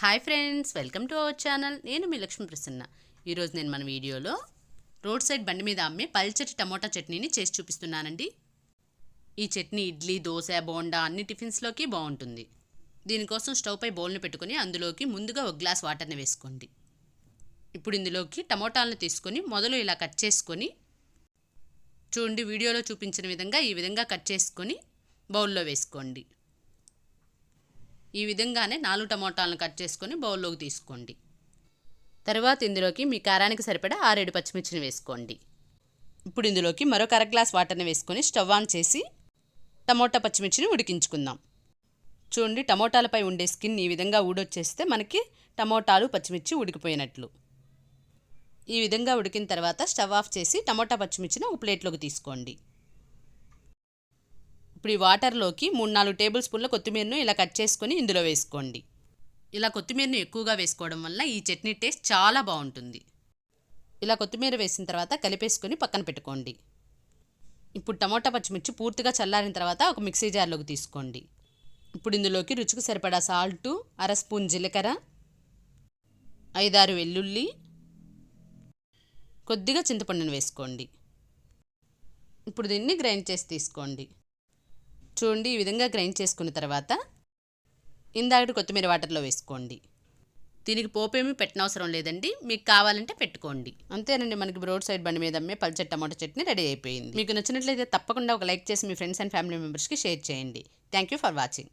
Hi friends welcome to our channel నేను మీ లక్ష్మీ ప్రసన్న. ఈరోజు నేను మన వీడియోలో రోడ్ సైడ్ బండి మీద అమ్మే పల్చటి టమోటా చట్నీని చేసి చూపిస్తున్నానండి. ఈ చట్నీ ఇడ్లీ దోశ బోండా అన్ని టిఫిన్స్లోకి బాగుంటుంది. దీనికోసం స్టవ్ పై బౌల్ని పెట్టుకొని అందులోకి ముందుగా ఒక గ్లాస్ వాటర్ని వేసుకోండి. ఇప్పుడు ఇందులోకి టమోటాలను తీసుకొని మొదలు ఇలా కట్ చేసుకొని చూడండి వీడియోలో చూపించిన విధంగా ఈ విధంగా కట్ చేసుకొని బౌల్లో వేసుకోండి. ఈ విధంగానే నాలుగు టమోటాలను కట్ చేసుకొని బౌల్లోకి తీసుకోండి. తర్వాత ఇందులోకి మీ కారానికి సరిపడా ఆరేడు పచ్చిమిర్చిని వేసుకోండి. ఇప్పుడు ఇందులోకి మరొక అర గ్లాస్ వాటర్ని వేసుకొని స్టవ్ ఆన్ చేసి టమోటా పచ్చిమిర్చిని ఉడికించుకుందాం. చూడండి టమోటాలపై ఉండే స్కిన్ ఈ విధంగా ఊడొచ్చేస్తే మనకి టమోటాలు పచ్చిమిర్చి ఉడికిపోయినట్లు. ఈ విధంగా ఉడికిన తర్వాత స్టవ్ ఆఫ్ చేసి టమోటా పచ్చిమిర్చిని ఒక ప్లేట్లోకి తీసుకోండి. ఇప్పుడు ఈ వాటర్లోకి మూడు నాలుగు టేబుల్ స్పూన్ల కొత్తిమీరను ఇలా కట్ చేసుకొని ఇందులో వేసుకోండి. ఇలా కొత్తిమీరను ఎక్కువగా వేసుకోవడం వల్ల ఈ చట్నీ టేస్ట్ చాలా బాగుంటుంది. ఇలా కొత్తిమీర వేసిన తర్వాత కలిపేసుకొని పక్కన పెట్టుకోండి. ఇప్పుడు టమోటా పచ్చిమిర్చి పూర్తిగా చల్లారిన తర్వాత ఒక మిక్సీ జార్లోకి తీసుకోండి. ఇప్పుడు ఇందులోకి రుచికి సరిపడా సాల్టు అర స్పూన్ జీలకర్ర ఐదారు వెల్లుల్లి కొద్దిగా చింతపండును వేసుకోండి. ఇప్పుడు దీన్ని గ్రైండ్ చేసి తీసుకోండి. చూడండి ఈ విధంగా గ్రైండ్ చేసుకున్న తర్వాత ఇందాకటి కొత్తిమీర వాటర్లో వేసుకోండి. దీనికి పోపేమీ పెట్టనవసరం లేదండి. మీకు కావాలంటే పెట్టుకోండి. అంతేనండి మనకి రోడ్ సైడ్ బండి మీద అమ్మే పల్చటి టమాటో చట్నీ రెడీ అయిపోయింది. మీకు నచ్చినట్లయితే తప్పకుండా ఒక లైక్ చేసి మీ ఫ్రెండ్స్ అండ్ ఫ్యామిలీ మెంబర్స్కి షేర్ చేయండి. Thank you for watching.